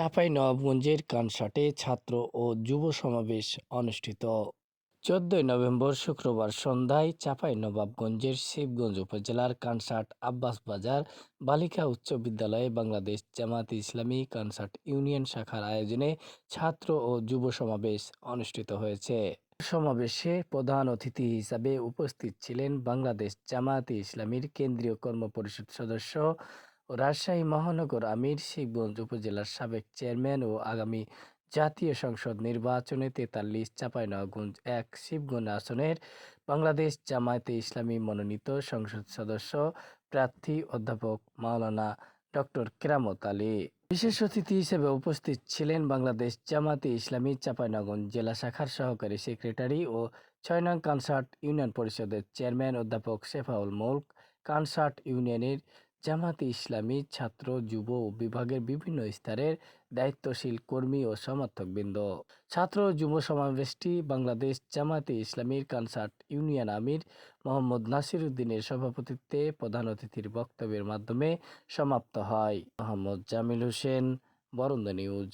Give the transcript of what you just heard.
চাঁপাই নবাবগঞ্জের কানসাটে ছাত্র ও যুব সমাবেশ অনুষ্ঠিত। চোদ্দই নভেম্বর শুক্রবার সন্ধ্যায় চাঁপাই নবাবগঞ্জের শিবগঞ্জ উপজেলার কানসাট আব্বাস বাজার বালিকা উচ্চ বিদ্যালয়ে বাংলাদেশ জামাত ইসলামী কানসাট ইউনিয়ন শাখার আয়োজনে ছাত্র ও যুব সমাবেশ অনুষ্ঠিত হয়েছে। সমাবেশে প্রধান অতিথি হিসাবে উপস্থিত ছিলেন বাংলাদেশ জামায়াতে ইসলামীর কেন্দ্রীয় কর্মপরিষদ সদস্য রাজশাহী মহানগর আমির শিবগঞ্জ উপজেলার সাবেক চেয়ারম্যান ও আগামী জাতীয় সংসদ নির্বাচনে তেতাল্লিশ চাঁপাইনবাবগঞ্জ এক শিবগঞ্জ আসনের বাংলাদেশ জামায়াতে ইসলামী মনোনীত সংসদ সদস্য প্রার্থী অধ্যাপক মাওলানা ডক্টর কেরামত আলী। বিশেষ অতিথি হিসেবে উপস্থিত ছিলেন বাংলাদেশ জামাতে ইসলামী চাঁপাইনগঞ্জ জেলা শাখার সহকারী সেক্রেটারি ও ছয় নং কানসার্ট ইউনিয়ন পরিষদের চেয়ারম্যান অধ্যাপক শেফাউল মুল্ক, কানসার্ট ইউনিয়নের জামাতে ইসলামী ছাত্র, যুব বিভাগের বিভিন্ন স্তরের দায়িত্বশীল কর্মী ও সমর্থকবৃন্দ। ছাত্র যুব সমাবেশটি বাংলাদেশ জামাতে ইসলামীর কনসার্ট ইউনিয়ন আমির মোহাম্মদ নাসির উদ্দিনের সভাপতিত্বে প্রধান অতিথির বক্তব্যের মাধ্যমে সমাপ্ত হয়। মোহাম্মদ জামিল হোসেন, বরন্দ নিউজ।